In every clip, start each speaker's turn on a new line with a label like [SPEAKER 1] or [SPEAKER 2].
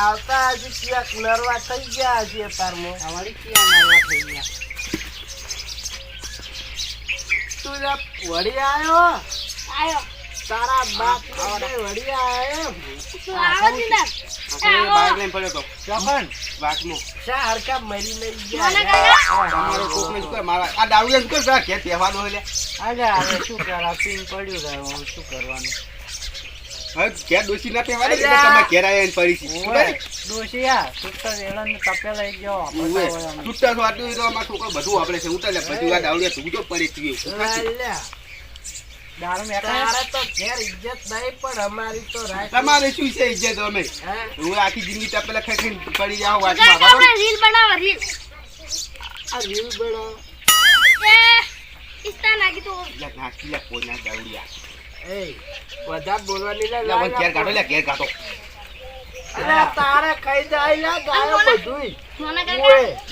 [SPEAKER 1] આવતા હજી ક્યાં કુલરવા થઈ ગયા હજી અતારમાં
[SPEAKER 2] અમારી ક્યાં નરવા થઈ ગયા.
[SPEAKER 1] તું વળી આવ્યો
[SPEAKER 3] આયો.
[SPEAKER 1] તારા બાપ વળી આવ્યો
[SPEAKER 3] તું આવો દિલદાર
[SPEAKER 4] બાઈક લઈને પડ્યો તો.
[SPEAKER 2] ચોકન?
[SPEAKER 4] વાતમાં
[SPEAKER 1] શા હરકા મરી મરી ગયા
[SPEAKER 3] કાકા
[SPEAKER 4] તમારો કોકને શું કરે? મારા આ દારૂડિયા શું કરે? પેલા ઘેર તહેવારનો હોય લે.
[SPEAKER 2] હવે શું કરા પીન પડ્યું રહ્યું શું કરવાનું?
[SPEAKER 4] હવે ઘેર ડોશી ના. તમે ઘેર આવીને પડી છે. શું કરે?
[SPEAKER 2] ડોશિયા સુતર એળાને તપે લઈ ગયો
[SPEAKER 4] ઉવે.
[SPEAKER 2] બધા હોય આમ.
[SPEAKER 4] છૂટા છવાતું હોય તો અમારો છોકરો બધું આપણે છે ઉતાર લે બધું આ દારૂડિયા તું તો પડે
[SPEAKER 1] તો ઘેર ઇજ્જત નહીં પણ અમારી તો રાખ
[SPEAKER 4] તમારે શું છે ઇજ્જત અમે
[SPEAKER 1] હું
[SPEAKER 4] આખી જિંદગી તપેલા ખાઈ પડી જાઓ વાતમાં?
[SPEAKER 3] રીલ બનાવો રીલ
[SPEAKER 1] આ રીલ બનાવો.
[SPEAKER 3] ઇસ્તા તો
[SPEAKER 4] લે, દારૂડિયા.
[SPEAKER 1] એય, વધારે બોલવાની લે,
[SPEAKER 4] લે, ઘેર કાઢો લે, ઘેર કાઢો.
[SPEAKER 1] અરે તારે કઈ જાય લે ગાયો. બધુંય.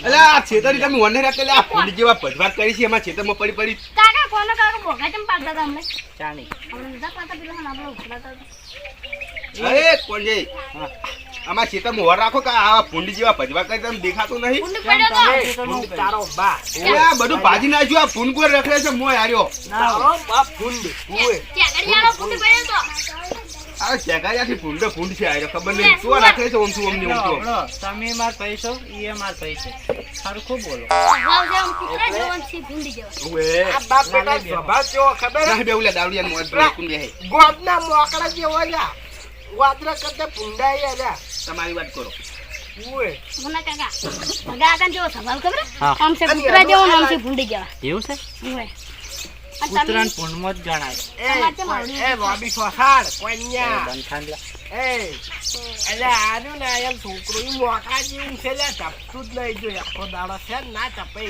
[SPEAKER 4] અલા, આ છેતરી તમે વને રાખે લે, આ ફૂંડી જેવા ભજવાત કરી છે એમાં છેતરમાં પડી પડી.
[SPEAKER 3] કાકા કોનો કાકા ભોગા ચમ પાડતા હતા અમને.
[SPEAKER 2] ચાણી.
[SPEAKER 3] આપણે નતા પાડતા પેલા આપણે ઉખડાતા
[SPEAKER 4] અરે કોણ છે? આમાં ખેતર મોહર રાખો કે આ પુંડી જેવા ભજવા કરી તમે દેખાતું નહીં.
[SPEAKER 1] તારો બા.
[SPEAKER 4] આ બધું ભાજી નાખ્યું આ ફૂન કોઈ રખડે છે? મોય હાર્યો.
[SPEAKER 2] ના
[SPEAKER 1] તારો
[SPEAKER 4] આ ચેગાયાથી ફૂંડે ફૂંડ છે આયો ખબર નહીં. શું રાખડે છે ઓમ શું ઓમ? ને
[SPEAKER 2] તમે માર પૈસો ઈ માર પૈસે. સરખું બોલો.
[SPEAKER 3] જેવો.
[SPEAKER 1] આ બાપ બેટા સ્વભાવ કેવો ખબર?
[SPEAKER 4] બે.
[SPEAKER 1] મોકળા લ્યા. કરતા ભૂંડાઈ.
[SPEAKER 4] તમારી વાત કરો.
[SPEAKER 3] મને કાકા ભગા કાકા જેવો સ્વભાવ ખબર આમ છે કૂતરા જેવો ને છે ભૂંડી જેવા
[SPEAKER 2] એવું છે
[SPEAKER 3] ઉવે. અને તમે
[SPEAKER 2] જ ગણાય
[SPEAKER 1] એ,
[SPEAKER 3] તમારે કેમ આવડ્યું?
[SPEAKER 1] એ, લોબી ફસાડ, કોન્યા.
[SPEAKER 2] બંધાણ
[SPEAKER 1] એ, એટલે આર્યું ને એમ છોકરું ઈ જેવું છે લ્યા, ટપતું જ નહીં જો આખો દાડો છે ના ટપે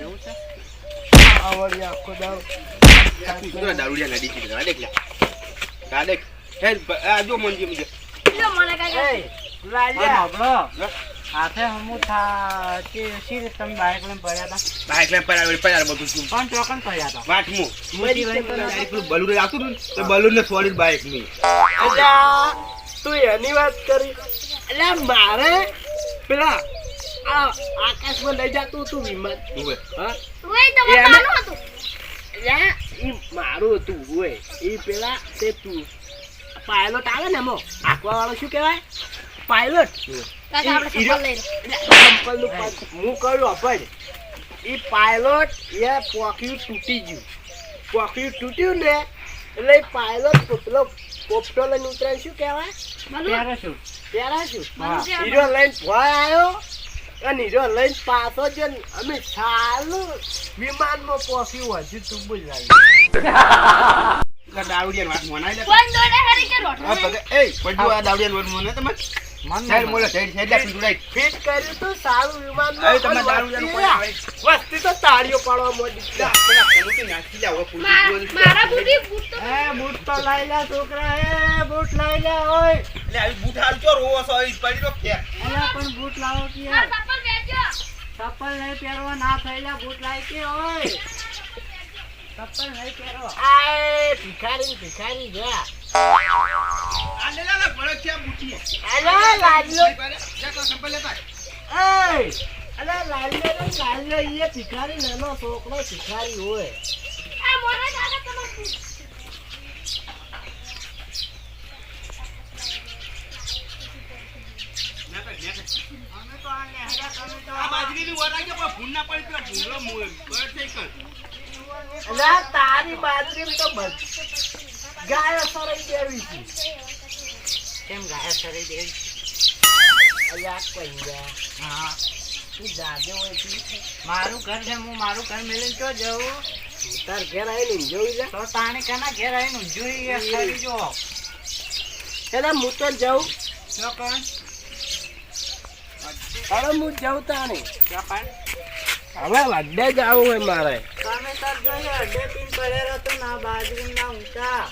[SPEAKER 2] એવું છે
[SPEAKER 1] આ વળી આખો દાડો.
[SPEAKER 4] દારૂડિયા નડી દેખ દેખ. હે, બ- આ જો મનજી મુજે.
[SPEAKER 3] લ્યો મને કાકા
[SPEAKER 1] એ,
[SPEAKER 2] પણ
[SPEAKER 1] લાલ્યા.
[SPEAKER 2] હંભળો, હાથે હમું થા કે રીતે તમે બાઈક લઈને પડ્યા હતા?
[SPEAKER 4] બાઈક લઈને પડાવે બધું શું.
[SPEAKER 2] પણ ચોકન પડ્યા હતા?
[SPEAKER 4] વાટમું.
[SPEAKER 2] પડ્યા
[SPEAKER 4] આ પેલું બલૂન આવતું હતું ને, એ બલૂનને છોડી બાઈકની
[SPEAKER 1] અલ્યા, તું એની વાત કરી. અલ્યા મારે પેલા આ આકાશમાં લઈ જતું હતું વિમાન. હા? એ અમે-
[SPEAKER 3] માનું હતું.
[SPEAKER 1] અલ્યા ઈ મારું હતું હોય એ પેલા તે તું પાયલોટ આવે ને એમાં. આંકવા વાળો શું કહેવાય? પાયલોટ હું. કહ્યું અપડ એ પાયલોટ એ પોખ્યું તૂટી ગયું. પોખ્યું તૂટ્યું ને એટલે પાયલોટ પોતલો પોપટો લઈને ઉતરાય શું કહેવાય?
[SPEAKER 3] બોલો
[SPEAKER 2] ત્યારે શું?
[SPEAKER 1] પેલા શું?
[SPEAKER 2] હા.
[SPEAKER 1] હીરો લઈને ભોય આવ્યો અને હીરો લઈને પાછો જ અમે ચાલુ વિમાનમાં પોખ્યું હજુ તું બોલાવી.
[SPEAKER 4] આ દારૂડિયાની વાત
[SPEAKER 3] દોડે હરી કે
[SPEAKER 4] પગે- પડ્યું આ મને તમે?
[SPEAKER 2] મન
[SPEAKER 4] સાઈડ મોલે, સાઈડ- સાઈડ લા, પીછું
[SPEAKER 1] ફિટ કર્યું તું સારું વિમાન
[SPEAKER 4] હવે તમે દારૂડિયાનું કોઈ આવે.
[SPEAKER 1] વસ્તી તો તાળીઓ પાડવા માંડી
[SPEAKER 4] લા, પેલા કનુથી નાખી લે, હવે ફૂલ
[SPEAKER 3] મારા બુટી બૂટ તો
[SPEAKER 2] એ બૂટ તો લઈ લે છોકરા એ બૂટ લઈ લે ઓય.
[SPEAKER 4] એટલે આવી બૂટ હાલ ચો રોવો છો, અહીં પડી રહ્યો ફેર.
[SPEAKER 2] અલ્યા પણ બૂટ લાવો કે?
[SPEAKER 3] મારા ચપ્પલ વેચો
[SPEAKER 2] ચપ્પલ પહેરવા ના થયેલા બૂટ લાવી કે ઓય ચપ્પલ નહીં પહેરવા
[SPEAKER 1] આય ભિખારી ભિખારી ગયા
[SPEAKER 4] ભલે
[SPEAKER 1] ને ભિખારી નાનો છોકરો ભિખારી હોય.
[SPEAKER 3] આ મોરા કાકા તમે
[SPEAKER 4] આ બાજરીની વર આવી ગયો, પણ ભૂંડ ના પડી, પેલા ભૂંડલો મોય.
[SPEAKER 1] તારી બાજરી તો ગાય સરાઈ દેવી છે.
[SPEAKER 2] કેમ ગાય સરી દેવી
[SPEAKER 1] અલ્યા કઈયા
[SPEAKER 2] હા.
[SPEAKER 1] તું જાજો હોય છે.
[SPEAKER 2] મારું ઘર છે હું મારું ઘર મેળીને તો જવું?
[SPEAKER 1] તાર ઘેર આવીને જોઈ જા
[SPEAKER 2] તો તાણી કાના ઘેર આવીને જોઈ ખરી જો.
[SPEAKER 1] એટલે હું તો જાઉં.
[SPEAKER 2] ચોકન
[SPEAKER 1] હવે હું જાઉં તાણી.
[SPEAKER 2] ચોકન
[SPEAKER 1] હવે અડ્ડે જવું હોય મારે.
[SPEAKER 2] તમે સર જોઈએ અડ્ડે પીન પડેલો તો ના બાજરી ના ઊંચા.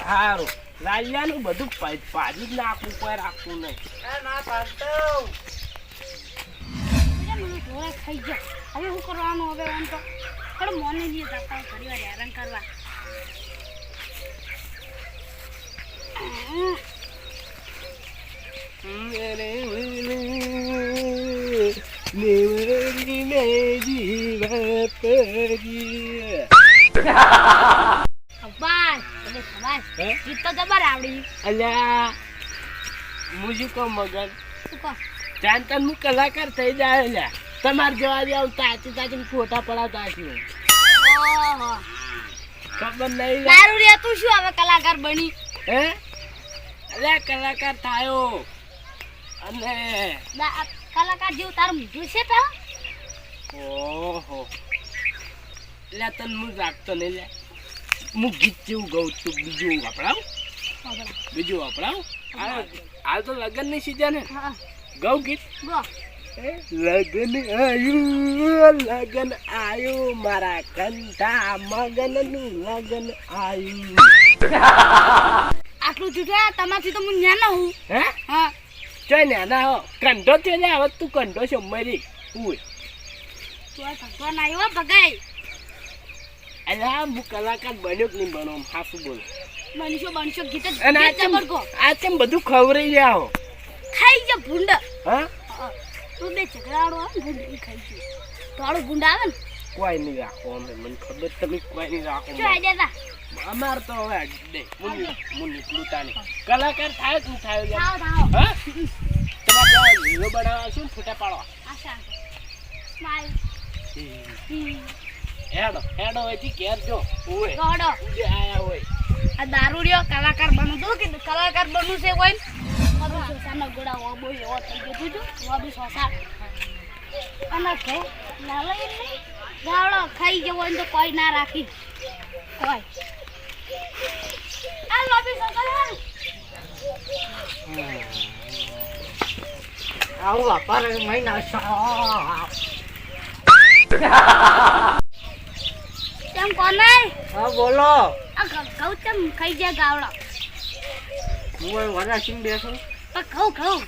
[SPEAKER 1] સારું લાલ્યાનું બધું પાડી જ નાખવું કોઈ રાખવું નહીં.
[SPEAKER 2] ના પાડતો.
[SPEAKER 3] મને ગયા. હવે હું કરવાનું હવે આમ તો? પણ મોને લઈએ જતા ઘણી વાર હેરાન કરવા.
[SPEAKER 1] જીવત
[SPEAKER 3] એટલે શાબાશ ગીત તો જબર આવડી
[SPEAKER 1] અલ્યા મુજુકો મગન?
[SPEAKER 3] શું
[SPEAKER 1] તન હું કલાકાર થઈ જાય અલ્યા. તમારે જવા દે આવું તાચી તાચી ફોટા પડાવતા ખબર નહીં.
[SPEAKER 3] તારું રે તું શું હવે કલાકાર બની
[SPEAKER 1] હે? અલ્યા કલાકાર થાયો. અને
[SPEAKER 3] કલાકાર જેવું તારું મોઢું છે તો?
[SPEAKER 1] ઓહો. લે તન હું રાખતો નહીં લે. હું ગીત જેવું ગઉં છું બીજું વાપરાવ? બીજું વાપરાવ? હાલ તો લગ્નની સીઝન હે.
[SPEAKER 3] હા.
[SPEAKER 1] ગૌ. ગીત લગન આયુ લગન આયુ મારા કંઠા મગનનું લગન આયુ.
[SPEAKER 3] આટલું જુઠું તમારથી તો હું ન્યા હું.
[SPEAKER 1] હે?
[SPEAKER 3] હા.
[SPEAKER 1] ચોય ને ના હો. કંઠો છે લે હવે તું કંઠો છે મરી. ઉય
[SPEAKER 3] તો ભગવાન આવ્યો ભગાઈ.
[SPEAKER 1] અલ્યા હું કલાકાર બન્યો કે નહીં બનો હાસુ બોલ.
[SPEAKER 3] બનશો બનશો ગીત જ
[SPEAKER 1] અને આ ચમ આ ચમ બધું ખવરાઈ હો?
[SPEAKER 3] ખાઈ જા ભૂંડ.
[SPEAKER 1] હા.
[SPEAKER 3] તું બે ઝઘડાડો ને ભૂંડ ખાઈ જા થોડું ભૂંડ આવે ને.
[SPEAKER 1] કોઈ નહીં રાખો અમે મને ખબર તમે કોઈ નહીં રાખો.
[SPEAKER 3] શું આઈ દેતા
[SPEAKER 1] અમાર તો હવે દે હું હું નીકળું તાને કલાકાર થાય તું નહીં થાય?
[SPEAKER 3] થાવ થાવ
[SPEAKER 1] હા? તમારે લીલો બનાવવા શું ફોટા પાડવા.
[SPEAKER 3] આશા સ્માઈલ.
[SPEAKER 1] હેડો હેડો હજી ઘેર જો ઓય
[SPEAKER 3] ગોડો
[SPEAKER 1] જે આયા હોય.
[SPEAKER 3] આ દારૂ રહ્યો કલાકાર બનવું તું કે કલાકાર બનવું છે કોઈ? મારું સોસાનો ગોડા બોય એવો થઈ ગયો તું જો વો બી સોસા અને લાલો ગાવડો ખાઈ. જવો હોય તો કોઈ ના રાખી. કોઈ આ લોબી સોસા
[SPEAKER 2] આવું વાપરે મહિના
[SPEAKER 3] તેમ કોને
[SPEAKER 2] હા બોલો.
[SPEAKER 3] આ ઘઉં તેમ ખાઈ જાય ગાવડો?
[SPEAKER 2] હું વરા સિંહ બેસું
[SPEAKER 3] પણ ઘઉં ઘઉં.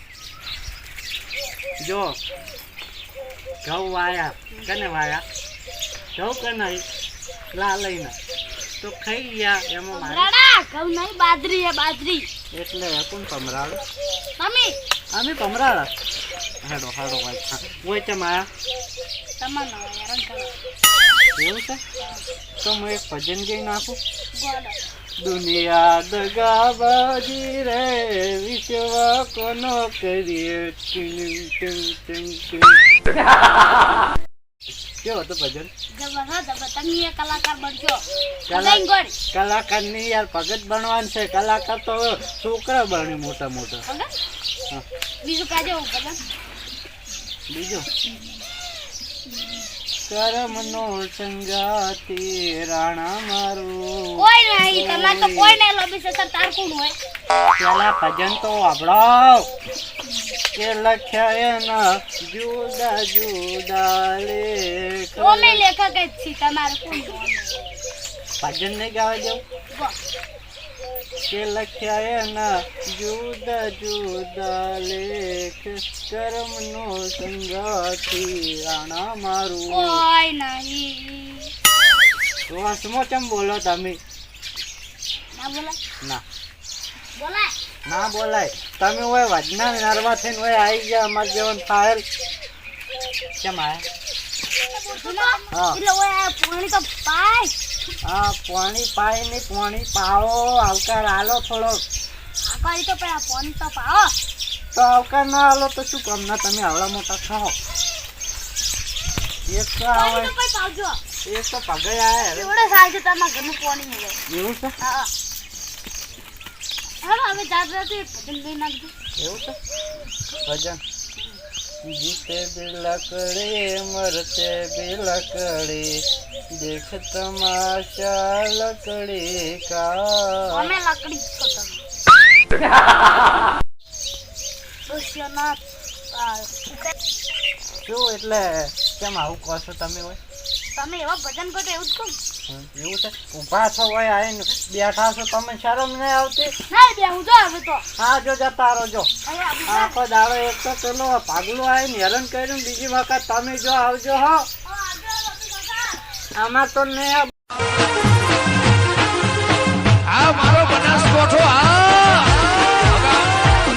[SPEAKER 2] જો ઘઉં વાયા કને વાયા? ઘઉં કે નહીં? લા લઈને. તો ખાઈ ગયા એમાં મારે.
[SPEAKER 3] રડા ઘઉં નહીં બાજરી હે બાજરી.
[SPEAKER 2] એટલે કોણ પમરાળ
[SPEAKER 3] મમ્મી.
[SPEAKER 2] અમે પમરાળ હેડો હેડો ભાઈ હું ચમ આયા
[SPEAKER 3] તમારો.
[SPEAKER 2] એવું છે? તો હું એક ભજન ગઈ નાખું. દુનિયા દગાબાજી રે વિશ્વ કોનો કરીએ? ટીંગ ટીંગ ટીંગ ટીંગ કેવો હતો ભજન? કલાકારની યાર ભગત બનવાનું છે. કલાકાર તો છોકરા બને મોટા મોટા.
[SPEAKER 3] બીજું કાજે
[SPEAKER 2] બીજું? કરમ નો સંગાતી રાણા મારું.
[SPEAKER 3] કોઈ નહીં તમારે તો કોઈ નહીં લોબી સસર તાર કોણ હોય?
[SPEAKER 2] પેલા ભજન તો વાપરાવ. કે લખ્યા એના જુદા જુદા લે
[SPEAKER 3] અમે લેખક જ છી તમાર કોણ
[SPEAKER 2] ભજન નહીં ગાવા જવું. કે લખ્યા ના જુદા જુદા લેખ કર્મનો સંગાથી રાણા મારું.
[SPEAKER 3] કોઈ નહીં.
[SPEAKER 2] તો હસમો ચમ બોલો તમે?
[SPEAKER 3] ના બોલા
[SPEAKER 2] ના.
[SPEAKER 3] બોલાય.
[SPEAKER 2] ના બોલાય. તમે હોય વજના નરવા થઈને હોય આવી ગયા અમાર જેવન ફાયર. કેમ આયા? હા.
[SPEAKER 3] એટલે ઓય પાણી તો પાય
[SPEAKER 2] હા પાણી પાઈ ને પાણી પાવો આવકાર આલો થોડો
[SPEAKER 3] આકારી તો પેલા પાણી તો પાવો
[SPEAKER 2] તો આવકાર ના આલો તો શું કામ? ના તમે આવડા મોટા ખાઓ એક તો આવે.
[SPEAKER 3] પાણી
[SPEAKER 2] એક તો પગે આવે.
[SPEAKER 3] એવડે છે તમારા ઘરનું પાણી મળે
[SPEAKER 2] એવું છે?
[SPEAKER 3] હા. હવે જાત જાતે ભજન લઈ નાખજો.
[SPEAKER 2] એવું છે? ભજન. જીતે બિલકડે મરતે બિલકડે દેખ તમાશા લકડી કા.
[SPEAKER 3] અમે લકડી છો તમે.
[SPEAKER 2] શું એટલે? કેમ આવું કહો છો તમે હોય?
[SPEAKER 3] તમે એવા ભજન કરો એવું જ કહું?
[SPEAKER 2] એવું છે ઊભા છો હોય આવીને બેઠા છો તમે શરમ નહીં આવતી?
[SPEAKER 3] હા જો
[SPEAKER 2] જતા જો આખો દાડો એક તો પેલો પાગલો આવીને હેરાન કર્યું બીજી વખત તમે જો આવજો હો.
[SPEAKER 3] આમાં તો નહીં આ
[SPEAKER 2] મારો બનાસકોઠો આ